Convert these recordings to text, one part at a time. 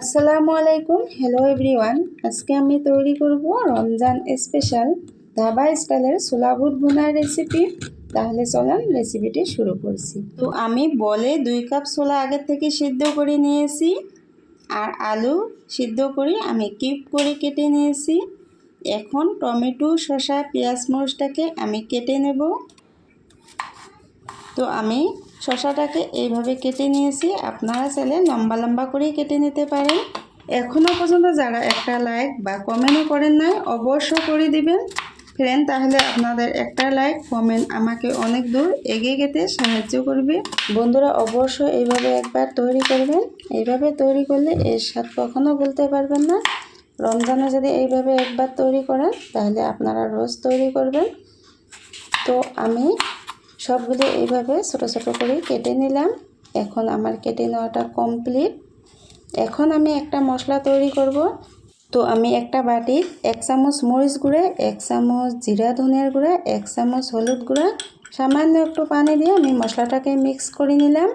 আসসালামু আলাইকুম। Hello everyone আজকে আমি তৈরি করব রমজান স্পেশাল ধাবা স্টাইলের ছোলা বুট ভুনার রেসিপি তাহলে চলেন রেসিপিটি শুরু করছি। তো আমি বলে দুই কাপ ছোলা আগের থেকে সিদ্ধ করে নিয়েছি। আর আলু সিদ্ধ করে আমি কিপ করে কেটে নিয়েছি। এখন টমেটো, শসা, পেঁয়াজ, মরিচটাকে আমি কেটে নেব। তো আমি শশাটাকে এইভাবে কেটে নিয়েছি। আপনারা চাইলে লম্বা লম্বা করেই কেটে নিতে পারেন। এখনও পর্যন্ত যারা একটা লাইক বা কমেন্টও করেন নাই অবশ্য করে দিবেন। ফ্রেন্ড তাহলে আপনাদের একটা লাইক কমেন্ট আমাকে অনেক দূর এগিয়ে যেতে সাহায্য করবে। বন্ধুরা, অবশ্যই এইভাবে একবার তৈরি করবেন। এইভাবে তৈরি করলে এর স্বাদ কখনও বলতে পারবেন না। রমজানে যদি এইভাবে একবার তৈরি করেন, তাহলে আপনারা রোজ তৈরি করবেন। তো আমি সবগুলো এইভাবে ছোটো ছোটো করে কেটে নিলাম। এখন আমার কেটে নেওয়াটা কমপ্লিট। এখন আমি একটা মশলা তৈরি করব। তো আমি একটা বাটি, এক চামচ মরিচ গুঁড়ে, এক চামচ জিরা, ধনিয়ার গুঁড়া, এক চামচ হলুদ গুঁড়া, সামান্য একটু পানি দিয়ে আমি মশলাটাকে মিক্স করে নিলাম।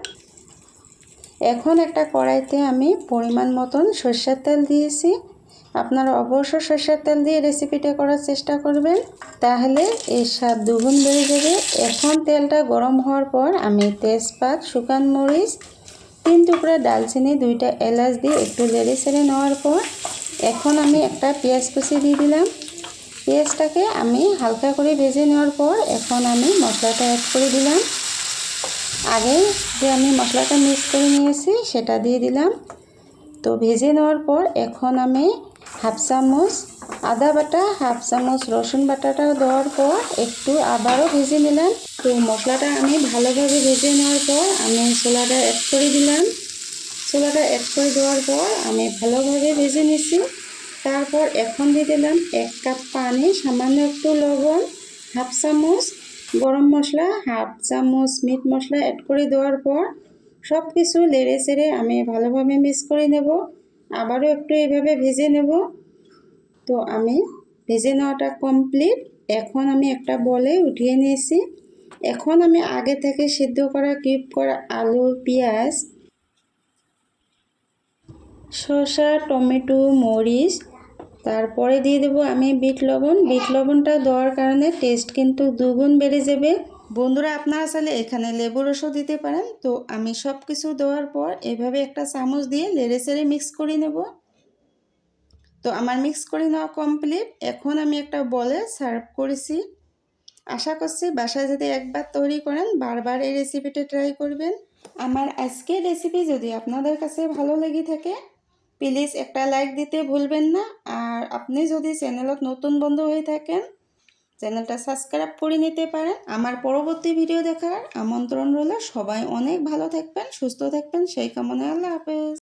এখন একটা কড়াইতে আমি পরিমাণ মতন সর্ষের তেল দিয়েছি। আপনারা অবশ্যই সর্ষের তেল দিয়ে রেসিপিটা করার চেষ্টা করবেন। তাহলে এর স্বাদ দুগুণ বেড়ে যাবে। এখন তেলটা গরম হওয়ার পর আমি তেজপাত, শুকান মরিচ, তিন টুকরা ডালচিনি, দুইটা এলাচ দিয়ে একটু লেড়ে ছেড়ে নেওয়ার পর এখন আমি একটা পেঁয়াজ কুচি দিয়ে দিলাম। পেঁয়াজটাকে আমি হালকা করে ভেজে নেওয়ার পর এখন আমি মশলাটা অ্যাড করে দিলাম। আগে যে আমি মশলাটা মিক্স করে নিয়েছি সেটা দিয়ে দিলাম। তো ভেজে নেওয়ার পর এখন আমি হাফ চামচ আদা বাটা, হাফ চামচ রসুন বাটাটা দেওয়ার পর একটু আবারও ভেজে নিলাম। তো মশলাটা আমি ভালোভাবে ভেজে নেওয়ার পর আমি ছোলাটা অ্যাড করে দিলাম। ছোলাটা অ্যাড করে দেওয়ার পর আমি ভালোভাবে ভেজে নিছি। তারপর এখন দিয়ে দিলাম এক কাপ পানি, সামান্য একটু লবণ হাফ চামচ গরম মশলা হাফ চামচ মিট মশলা অ্যাড করে দেওয়ার পর সব কিছু লেড়ে চেড়ে আমি ভালোভাবে মিক্স করে নেব। আবারও একটু এইভাবে ভেজে নেব। তো আমি ভেজে নেওয়াটা কমপ্লিট এখন আমি একটা বলে উঠিয়ে নিয়েছি। এখন আমি আগে থেকে সিদ্ধ করা কিপ করা আলু, পেঁয়াজ, শসা, টমেটো, মরিচ, তারপরে দিয়ে দেবো আমি বিট লবণ। বিট লবণটা দেওয়ার কারণে টেস্ট কিন্তু দুগুণ বেড়ে যাবে। বন্ধুরা, আপনারা চাইলে এখানে লেবু রসও দিতে পারেন। তো আমি সব কিছু দেওয়ার পর এভাবে একটা চামচ দিয়ে লেড়ে চেড়ে মিক্স করে নেব। তো আমার মিক্স করে নেওয়া কমপ্লিট এখন আমি একটা বলে সার্ভ করেছি। আশা করছি বাসায় যদি একবার তৈরি করেন, বারবার এই রেসিপিটা ট্রাই করবেন। আমার আজকের রেসিপি যদি আপনাদের কাছে ভালো লেগে থাকে প্লিজ একটা লাইক দিতে ভুলবেন না। আর আপনি যদি চ্যানেলত নতুন বন্ধু হয়ে থাকেন চ্যানেলটা সাবস্ক্রাইব করে নিতে পারেন। আমার পরবর্তী ভিডিও দেখার আমন্ত্রণ রইল। সবাই অনেক ভালো থাকবেন, সুস্থ থাকবেন। সেই কামনায় আল্লাহ হাফেজ।